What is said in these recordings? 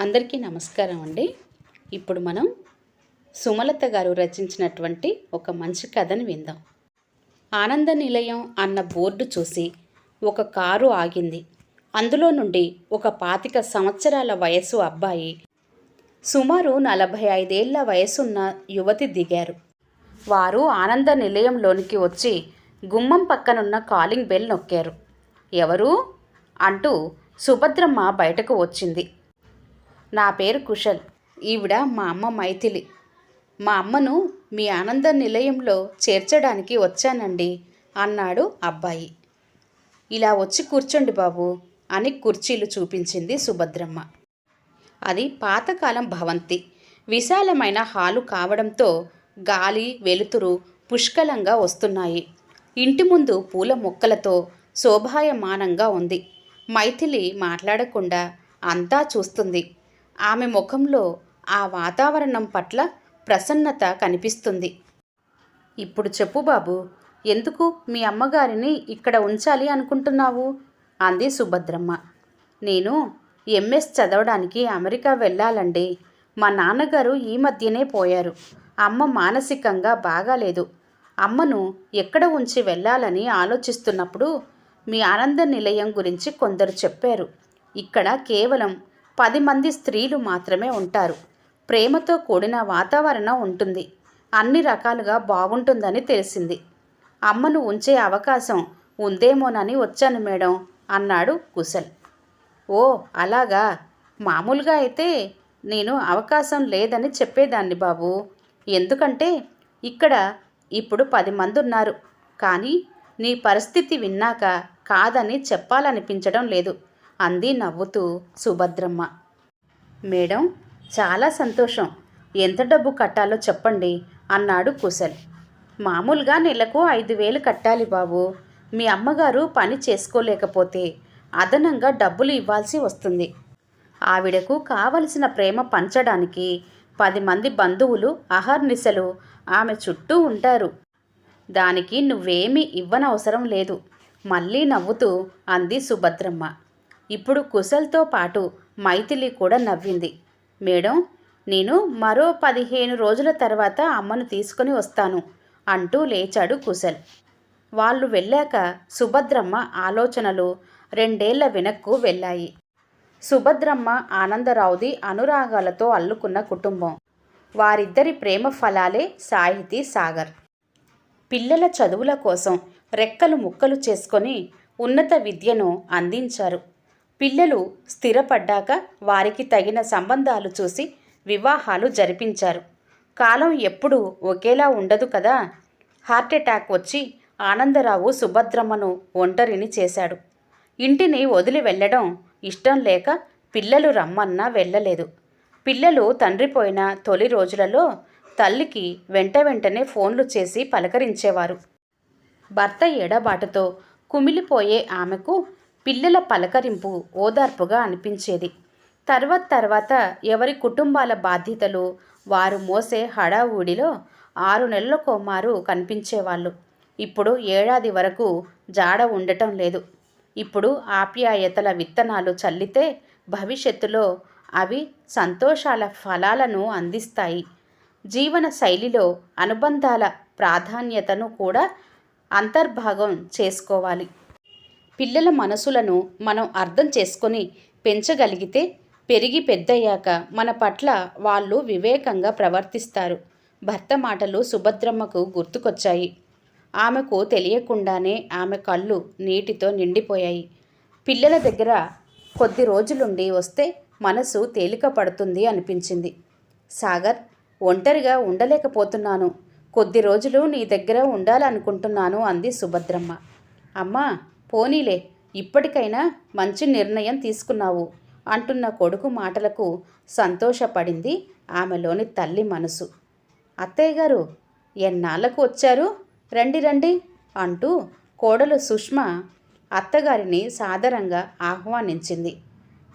అందరికీ నమస్కారం అండి. ఇప్పుడు మనం సుమలత గారు రచించినటువంటి ఒక మంచి కథని విందాం. ఆనంద నిలయం అన్న బోర్డు చూసి ఒక కారు ఆగింది. అందులో నుండి ఒక పాతిక సంవత్సరాల వయసు అబ్బాయి సుమారు నలభై ఐదేళ్ళ వయసున్న యువతి దిగారు. వారు ఆనంద నిలయంలోనికి వచ్చి గుమ్మం పక్కనున్న కాలింగ్ బెల్ నొక్కారు. ఎవరు? అంటూ సుభద్రమ్మ బయటకు వచ్చింది. నా పేరు కుశల్. ఈవిడ మా అమ్మ మైథిలి. మా అమ్మను మీ ఆనంద నిలయంలో చేర్చడానికి వచ్చానండి అన్నాడు అబ్బాయి. ఇలా వచ్చి కూర్చోండి బాబు అని కుర్చీలు చూపించింది సుభద్రమ్మ. అది పాతకాలం భవంతి. విశాలమైన హాలు కావడంతో గాలి వెలుతురు పుష్కలంగా వస్తున్నాయి. ఇంటి ముందు పూల మొక్కలతో శోభాయమానంగా ఉంది. మైథిలి మాట్లాడకుండా అంతా చూస్తుంది. ఆమె ముఖంలో ఆ వాతావరణం పట్ల ప్రసన్నత కనిపిస్తుంది. ఇప్పుడు చెప్పు బాబు ఎందుకు మీ అమ్మగారిని ఇక్కడ ఉంచాలి అనుకుంటున్నావు? అంది సుభద్రమ్మ. నేను ఎంఎస్ చదవడానికి అమెరికా వెళ్ళాలండి మా నాన్నగారు ఈ మధ్యనే పోయారు. అమ్మ మానసికంగా బాగాలేదు. అమ్మను ఎక్కడ ఉంచి వెళ్ళాలని ఆలోచిస్తున్నప్పుడు మీ ఆనంద నిలయం గురించి కొందరు చెప్పారు. ఇక్కడ కేవలం పది మంది స్త్రీలు మాత్రమే ఉంటారు. ప్రేమతో కూడిన వాతావరణం ఉంటుంది. అన్ని రకాలుగా బాగుంటుందని తెలిసింది. అమ్మను ఉంచే అవకాశం ఉందేమోనని వచ్చాను మేడం అన్నాడు కుశల్ ఓ అలాగా? మామూలుగా అయితే నేను అవకాశం లేదని చెప్పేదాన్ని బాబు. ఎందుకంటే ఇక్కడ ఇప్పుడు పది మంది ఉన్నారు కానీ నీ పరిస్థితి విన్నాక కాదని చెప్పాలనిపించడం లేదు. అంది నవ్వుతూ సుభద్రమ్మ. మేడం చాలా సంతోషం. ఎంత డబ్బు కట్టాలో చెప్పండి అన్నాడు కుశల్ మామూలుగా నెలకు ఐదు వేలు కట్టాలి బాబు. మీ అమ్మగారు పని చేసుకోలేకపోతే అదనంగా డబ్బులు ఇవ్వాల్సి వస్తుంది. ఆవిడకు కావలసిన ప్రేమ పంచడానికి పది మంది బంధువులు అహర్నిశలు ఆమె చుట్టూ ఉంటారు. దానికి నువ్వేమీ ఇవ్వనవసరం లేదు మళ్ళీ నవ్వుతూ అంది సుభద్రమ్మ. ఇప్పుడు కుశల్తో పాటు మైథిలి కూడా నవ్వింది. మేడం నేను మరో పదిహేను రోజుల తర్వాత అమ్మను తీసుకొని వస్తాను అంటూ లేచాడు కుశల్. వాళ్ళు వెళ్ళాక సుభద్రమ్మ ఆలోచనలు రెండేళ్ళ వెనక్కు వెళ్ళాయి. సుభద్రమ్మ ఆనందరావుది అనురాగాలతో అల్లుకున్న కుటుంబం. వారిద్దరి ప్రేమ ఫలాలే సాహితీ సాగర్. పిల్లల చదువుల కోసం రెక్కలు ముక్కలు చేసుకొని ఉన్నత విద్యను అందించారు. పిల్లలు స్థిరపడ్డాక వారికి తగిన సంబంధాలు చూసి వివాహాలు జరిపించారు. కాలం ఎప్పుడూ ఒకేలా ఉండదు కదా? హార్ట్అటాక్ వచ్చి ఆనందరావు సుభద్రమ్మను ఒంటరిని చేశాడు. ఇంటిని వదిలి వెళ్ళడం ఇష్టం లేక పిల్లలు రమ్మన్నా వెళ్ళలేదు. పిల్లలు తండ్రి పోయిన తొలి రోజులలో తల్లికి వెంట వెంటనే ఫోన్లు చేసి పలకరించేవారు. భర్త ఎడబాటుతో కుమిలిపోయే ఆమెకు పిల్లల పలకరింపు ఓదార్పుగా అనిపించేది. తర్వాత తర్వాత ఎవరి కుటుంబాల బాధ్యతలు వారు మోసే హడావుడిలో ఆరు నెలలకో మారు కనిపించేవాళ్ళు. ఇప్పుడు ఏడాది వరకు జాడ ఉండటం లేదు. ఇప్పుడు ఆప్యాయతల విత్తనాలు చల్లితే భవిష్యత్తులో అవి సంతోషాల ఫలాలను అందిస్తాయి. జీవన శైలిలో అనుబంధాల ప్రాధాన్యతను కూడా అంతర్భాగం చేసుకోవాలి. పిల్లల మనసులను మనం అర్థం చేసుకొని పెంచగలిగితే పెరిగి పెద్దయ్యాక మన పట్ల వాళ్ళు వివేకంగా ప్రవర్తిస్తారు. భర్త మాటలు సుభద్రమ్మకు గుర్తుకొచ్చాయి. ఆమెకు తెలియకుండానే ఆమె కళ్ళు నీటితో నిండిపోయాయి. పిల్లల దగ్గర కొద్ది రోజులుండి వస్తే మనసు తేలిక పడుతుంది అనిపించింది. సాగర్ ఒంటరిగా ఉండలేకపోతున్నాను. కొద్ది రోజులు నీ దగ్గర ఉండాలనుకుంటున్నాను అంది సుభద్రమ్మ. అమ్మా పోనీలే ఇప్పటికైనా మంచి నిర్ణయం తీసుకున్నావు అంటున్న కొడుకు మాటలకు సంతోషపడింది ఆమెలోని తల్లి మనసు. అత్తయ్య గారు ఎన్నాళ్ళకు వచ్చారు? రండి రండి అంటూ కోడలు సుష్మ అత్తగారిని సాదరంగా ఆహ్వానించింది.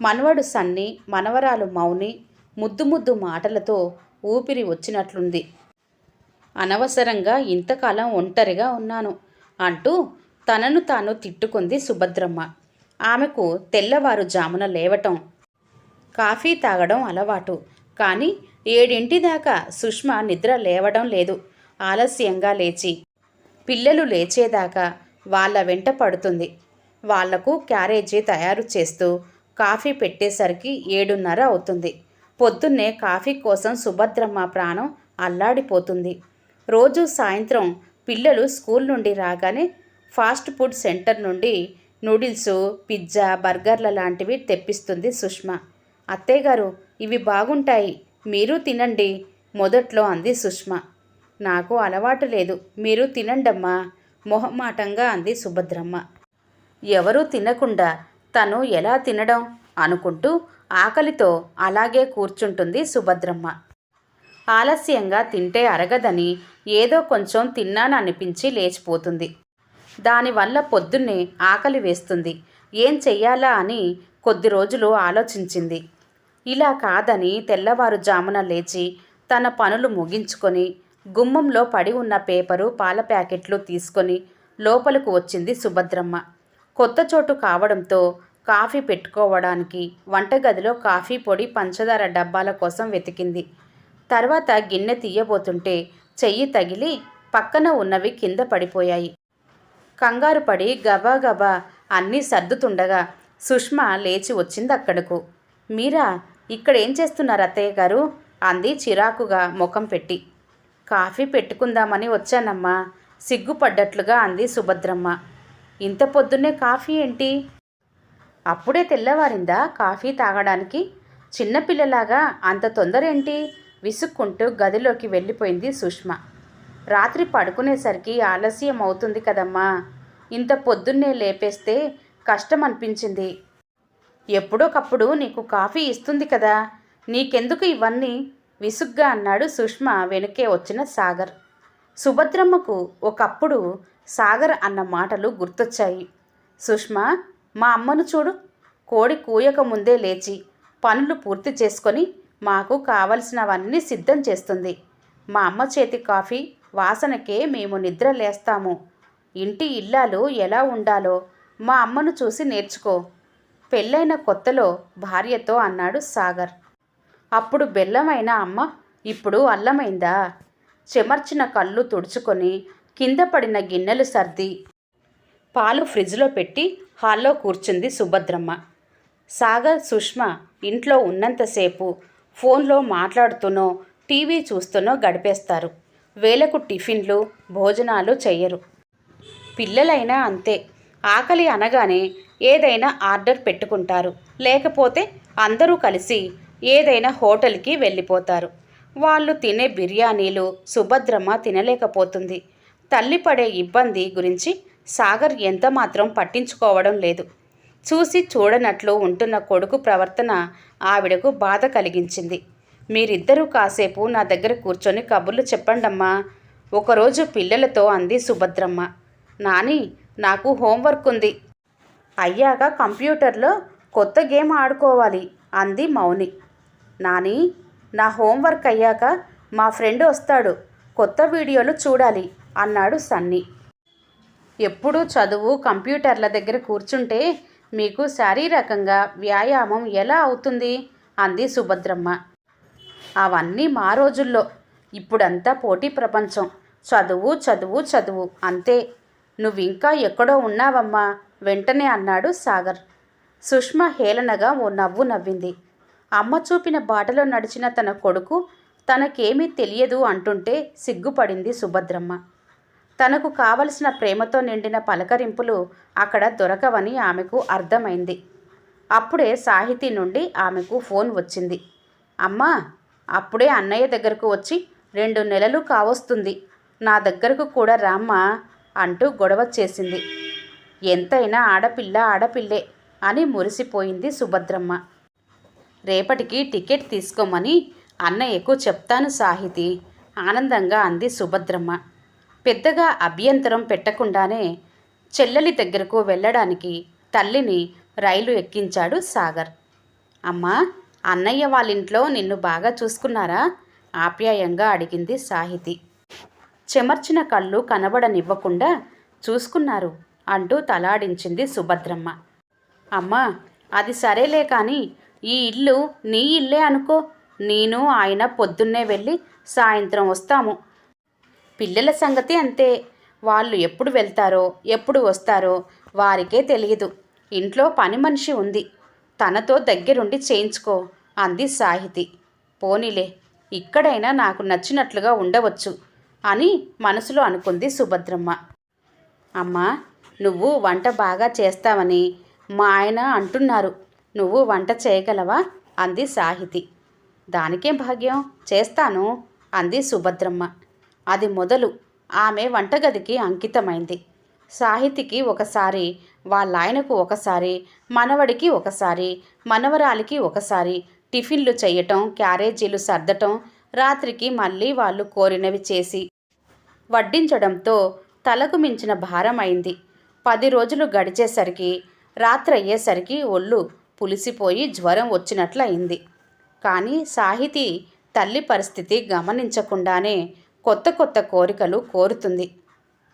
మనవడు సన్ని మనవరాలు మౌని ముద్దు ముద్దు మాటలతో ఊపిరి వచ్చినట్లుంది. అనవసరంగా ఇంతకాలం ఒంటరిగా ఉన్నాను అంటూ తనను తాను తిట్టుకుంది సుభద్రమ్మ. ఆమెకు తెల్లవారుజామున లేవటం కాఫీ తాగడం అలవాటు. కానీ ఏడింటి దాకా సుష్మ నిద్ర లేవడం లేదు. ఆలస్యంగా లేచి పిల్లలు లేచేదాకా వాళ్ళ వెంట పడుతుంది. వాళ్ళకు క్యారేజీ తయారు చేస్తూ కాఫీ పెట్టేసరికి ఏడున్నర అవుతుంది. పొద్దున్నే కాఫీ కోసం సుభద్రమ్మ ప్రాణం అల్లాడిపోతుంది. రోజు సాయంత్రం పిల్లలు స్కూల్ నుండి రాగానే ఫాస్ట్ ఫుడ్ సెంటర్ నుండి నూడిల్స్ పిజ్జా బర్గర్ల లాంటివి తెప్పిస్తుంది సుష్మ. అత్తయ్యగారు ఇవి బాగుంటాయి. మీరు తినండి మొదట్లో అంది సుష్మ. నాకు అలవాటు లేదు. మీరు తినండమ్మా మొహమాటంగా అంది సుభద్రమ్మ. ఎవరూ తినకుండా తను ఎలా తినడం? అనుకుంటూ ఆకలితో అలాగే కూర్చుంటుంది సుభద్రమ్మ. ఆలస్యంగా తింటే అరగదని ఏదో కొంచెం తిన్నాననిపించి లేచిపోతుంది. దానివల్ల పొద్దున్నే ఆకలి వేస్తుంది. ఏం చెయ్యాలా అని కొద్ది రోజులు ఆలోచించింది. ఇలా కాదని తెల్లవారుజామున లేచి తన పనులు ముగించుకొని గుమ్మంలో పడి ఉన్న పేపరు పాల ప్యాకెట్లు తీసుకొని లోపలకు వచ్చింది సుభద్రమ్మ. కొత్త చోటు కావడంతో కాఫీ పెట్టుకోవడానికి వంటగదిలో కాఫీ పొడి పంచదార డబ్బాల కోసం వెతికింది. తర్వాత గిన్నె తీయబోతుంటే చెయ్యి తగిలి పక్కన ఉన్నవి కింద పడిపోయాయి. కంగారు పడి గబా గబా అన్నీ సర్దుతుండగా సుష్మ లేచి వచ్చింది అక్కడకు మీరా ఇక్కడ ఏం చేస్తున్నారు అత్తయ్య గారు? అంది చిరాకుగా ముఖం పెట్టి. కాఫీ పెట్టుకుందామని వచ్చానమ్మా సిగ్గుపడ్డట్లుగా అంది సుభద్రమ్మ. ఇంత పొద్దున్నే కాఫీ ఏంటి? అప్పుడే తెల్లవారిందా కాఫీ తాగడానికి? చిన్నపిల్లలాగా అంత తొందర ఏంటి విసుక్కుంటూ గదిలోకి వెళ్ళిపోయింది సుష్మ. రాత్రి పడుకునేసరికి ఆలస్యం అవుతుంది కదమ్మా. ఇంత పొద్దున్నే లేపేస్తే కష్టం అనిపించింది ఎప్పుడోకప్పుడు నీకు కాఫీ ఇస్తుంది కదా. నీకెందుకు ఇవన్నీ? విసుగ్గా అన్నాడు సుష్మ వెనుకే వచ్చిన సాగర్. సుభద్రమ్మకు ఒకప్పుడు సాగర్ అన్న మాటలు గుర్తొచ్చాయి. సుష్మ మా అమ్మను చూడు. కోడి కూయక ముందే లేచి పనులు పూర్తి చేసుకొని మాకు కావలసినవన్నీ సిద్ధం చేస్తుంది. మా అమ్మ చేతి కాఫీ వాసనకే మేము నిద్ర లేస్తాము. ఇంటి ఇల్లాలు ఎలా ఉండాలో మా అమ్మను చూసి నేర్చుకో. పెళ్ళైన కొత్తలో భార్యతో అన్నాడు సాగర్. అప్పుడు బెల్లమైన అమ్మ ఇప్పుడు అల్లమైందా? చెమర్చిన కళ్ళు తుడుచుకొని కింద పడిన గిన్నెలు సర్ది. పాలు ఫ్రిడ్జ్లో పెట్టి హాల్లో కూర్చుంది సుభద్రమ్మ. సాగర్ సుష్మ ఇంట్లో ఉన్నంతసేపు ఫోన్లో మాట్లాడుతూనో టీవీ చూస్తూనో గడిపేస్తారు. వేలకు టిఫిన్లు భోజనాలు చెయ్యరు. పిల్లలైనా అంతే. ఆకలి అనగానే ఏదైనా ఆర్డర్ పెట్టుకుంటారు. లేకపోతే అందరూ కలిసి ఏదైనా హోటల్కి వెళ్ళిపోతారు. వాళ్ళు తినే బిర్యానీలు సుభద్రమ్మ తినలేకపోతుంది. తల్లి పడే ఇబ్బంది గురించి సాగర్ ఎంత మాత్రం పట్టించుకోవడం లేదు. చూసి చూడనట్లు ఉంటున్న కొడుకు ప్రవర్తన ఆవిడకు బాధ కలిగించింది. మీరిద్దరూ కాసేపు నా దగ్గర కూర్చొని కబుర్లు చెప్పండమ్మా. ఒకరోజు పిల్లలతో అంది సుభద్రమ్మ. నాని నాకు హోంవర్క్ ఉంది. అయ్యాక కంప్యూటర్లో కొత్త గేమ్ ఆడుకోవాలి అంది మౌని. నాని నా హోంవర్క్ అయ్యాక మా ఫ్రెండ్ వస్తాడు. కొత్త వీడియోలు చూడాలి అన్నాడు సన్నీ. ఎప్పుడూ చదువు కంప్యూటర్ల దగ్గర కూర్చుంటే మీకు శారీరకంగా వ్యాయామం ఎలా అవుతుంది? అంది సుభద్రమ్మ. అవన్నీ మా రోజుల్లో. ఇప్పుడంతా పోటీ ప్రపంచం. చదువు చదువు చదువు. అంతే. నువ్వింకా ఎక్కడో ఉన్నావమ్మా? వెంటనే అన్నాడు సాగర్. సుష్మ హేళనగా ఓ నవ్వు నవ్వింది. అమ్మ చూపిన బాటలో నడిచిన తన కొడుకు తనకేమీ తెలియదు అంటుంటే సిగ్గుపడింది సుభద్రమ్మ. తనకు కావలసిన ప్రేమతో నిండిన పలకరింపులు అక్కడ దొరకవని ఆమెకు అర్థమైంది. అప్పుడే సాహితీ నుండి ఆమెకు ఫోన్ వచ్చింది. అమ్మా అప్పుడే అన్నయ్య దగ్గరకు వచ్చి రెండు నెలలు కావస్తుంది. నా దగ్గరకు కూడా రామ్మ అంటూ గొడవ చేసింది. ఎంతైనా ఆడపిల్ల ఆడపిల్లే అని మురిసిపోయింది సుభద్రమ్మ. రేపటికి టికెట్ తీసుకోమని అన్నయ్యకు చెప్తాను సాహితి ఆనందంగా అంది సుభద్రమ్మ. పెద్దగా అభ్యంతరం పెట్టకుండానే చెల్లెలి దగ్గరకు వెళ్ళడానికి తల్లిని రైలు ఎక్కించాడు సాగర్. అమ్మా అన్నయ్య వాళ్ళింట్లో నిన్ను బాగా చూసుకున్నారా? ఆప్యాయంగా అడిగింది సాహితి. చెమర్చిన కళ్ళు కనబడనివ్వకుండా చూసుకున్నారు అంటూ తలాడించింది సుభద్రమ్మ. అమ్మా అది సరేలే కానీ ఈ ఇల్లు నీ ఇల్లే అనుకో. నేను ఆయన పొద్దున్నే వెళ్ళి సాయంత్రం వస్తాము. పిల్లల సంగతి అంతే. వాళ్ళు ఎప్పుడు వెళ్తారో ఎప్పుడు వస్తారో వారికే తెలియదు. ఇంట్లో పని మనిషి ఉంది. తనతో దగ్గరుండి చేయించుకో అంది సాహితి. పోనీలే ఇక్కడైనా నాకు నచ్చినట్లుగా ఉండవచ్చు అని మనసులో అనుకుంది సుభద్రమ్మ. అమ్మా నువ్వు వంట బాగా చేస్తావని మా ఆయన అంటున్నారు. నువ్వు వంట చేయగలవా? అంది సాహితి. దానికేం భాగ్యం? చేస్తాను అంది సుభద్రమ్మ. అది మొదలు. ఆమె వంటగదికి అంకితమైంది. సాహితికి ఒకసారి వాళ్ళ ఆయనకు ఒకసారి మనవడికి ఒకసారి మనవరాలికి ఒకసారి టిఫిన్లు చేయటం క్యారేజీలు సర్దటం రాత్రికి మళ్ళీ వాళ్ళు కోరినవి చేసి వడ్డించడంతో తలకు మించిన భారం అయింది. పది రోజులు గడిచేసరికి రాత్రి అయ్యేసరికి ఒళ్ళు పులిసిపోయి జ్వరం వచ్చినట్లు అయింది కానీ సాహితీ తల్లి పరిస్థితి గమనించకుండానే కొత్త కొత్త కోరికలు కోరుతుంది.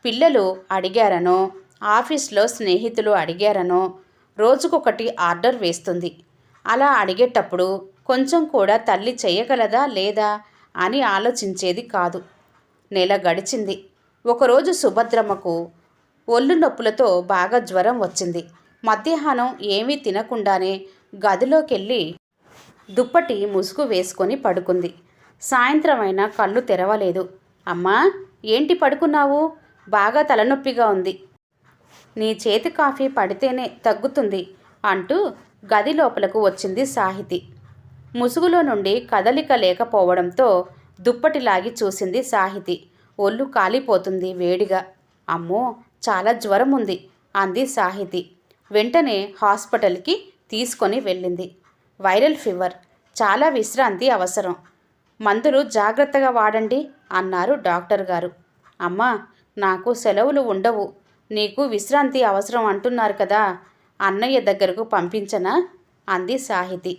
పిల్లలు అడిగారనో ఆఫీస్లో స్నేహితులు అడిగారనో రోజుకొకటి ఆర్డర్ వేస్తుంది. అలా అడిగేటప్పుడు కొంచెం కూడా తల్లి చేయగలదా లేదా అని ఆలోచించేది కాదు. నెల గడిచింది. ఒకరోజు సుభద్రమ్మకు ఒళ్ళు నొప్పులతో బాగా జ్వరం వచ్చింది. మధ్యాహ్నం ఏమీ తినకుండానే గదిలోకెళ్ళి దుప్పటి ముసుగు వేసుకొని పడుకుంది. సాయంత్రం అయినా కళ్ళు తెరవలేదు. అమ్మా ఏంటి పడుకున్నావు? బాగా తలనొప్పిగా ఉంది. నీ చేతి కాఫీ పడితేనే తగ్గుతుంది అంటూ గది లోపలకు వచ్చింది సాహితి. ముసుగులో నుండి కదలిక లేకపోవడంతో దుప్పటిలాగి చూసింది సాహితి. ఒళ్ళు కాలిపోతుంది వేడిగా. అమ్మో చాలా జ్వరం ఉంది అంది సాహితి. వెంటనే హాస్పిటల్కి తీసుకొని వెళ్ళింది. వైరల్ ఫీవర్ చాలా విశ్రాంతి అవసరం. మందులు జాగ్రత్తగా వాడండి అన్నారు డాక్టర్ గారు. అమ్మా నాకు సెలవులు ఉండవు. నీకు విశ్రాంతి అవసరం అంటున్నారు కదా. అన్నయ్య దగ్గరకు పంపించనా? అంది సాహితి.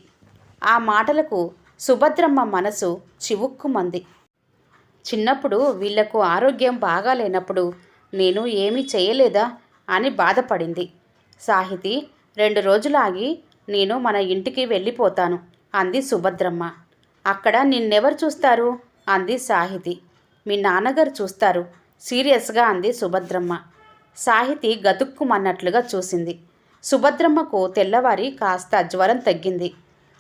ఆ మాటలకు సుభద్రమ్మ మనసు చివుక్కుమంది. చిన్నప్పుడు వీళ్ళకు ఆరోగ్యం బాగాలేనప్పుడు నేను ఏమీ చేయలేదా? అని బాధపడింది. సాహితి రెండు రోజులాగి నేను మన ఇంటికి వెళ్ళిపోతాను అంది సుభద్రమ్మ. అక్కడ నిన్నెవరు చూస్తారు? అంది సాహితి. మీ నాన్నగారు చూస్తారు. సీరియస్గా అంది సుభద్రమ్మ. సాహితి గతుక్కుమన్నట్లుగా చూసింది. సుభద్రమ్మకు తెల్లవారి కాస్త జ్వరం తగ్గింది.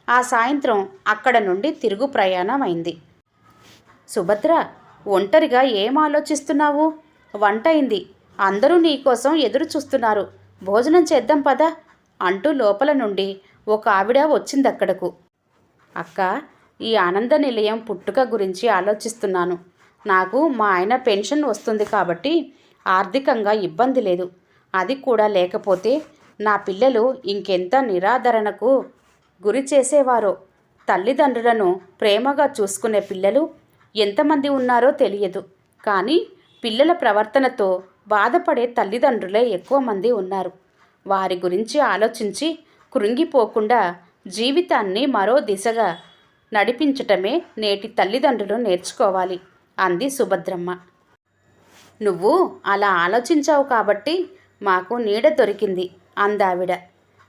ఆ సాయంత్రం అక్కడ నుండి తిరుగు ప్రయాణం అయింది సుభద్ర ఒంటరిగా ఏం ఆలోచిస్తున్నావు? వంట అయింది. అందరూ నీకోసం ఎదురు చూస్తున్నారు. భోజనం చేద్దాం పదా అంటూ లోపల నుండి ఒక ఆవిడ వచ్చిందక్కడకు. అక్క ఈ ఆనంద నిలయం పుట్టుక గురించి ఆలోచిస్తున్నాను. నాకు మా ఆయన పెన్షన్ వస్తుంది కాబట్టి ఆర్థికంగా ఇబ్బంది లేదు. అది కూడా లేకపోతే నా పిల్లలు ఇంకెంత నిరాదరణకు గురి చేసేవారో తల్లిదండ్రులను ప్రేమగా చూసుకునే పిల్లలు ఎంతమంది ఉన్నారో తెలియదు. కానీ పిల్లల ప్రవర్తనతో బాధపడే తల్లిదండ్రులే ఎక్కువ మంది ఉన్నారు. వారి గురించి ఆలోచించి కృంగిపోకుండా జీవితాన్ని మరో దిశగా నడిపించటమే నేటి తల్లిదండ్రులు నేర్చుకోవాలి. అంది సుభద్రమ్మ. నువ్వు అలా ఆలోచించావు కాబట్టి మాకు నీడ దొరికింది అందావిడ.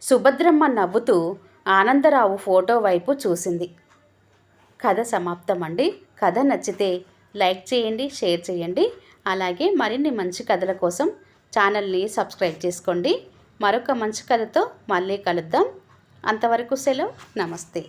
సుభద్రమ్మ నవ్వుతూ ఆనందరావు ఫోటో వైపు చూసింది. కథ సమాప్తం అండి కథ నచ్చితే లైక్ చేయండి షేర్ చేయండి. అలాగే మరిన్ని మంచి కథల కోసం ఛానల్ని సబ్స్క్రైబ్ చేసుకోండి. మరొక మంచి కథతో మళ్ళీ కలుద్దాం. అంతవరకు సెలవు. నమస్తే.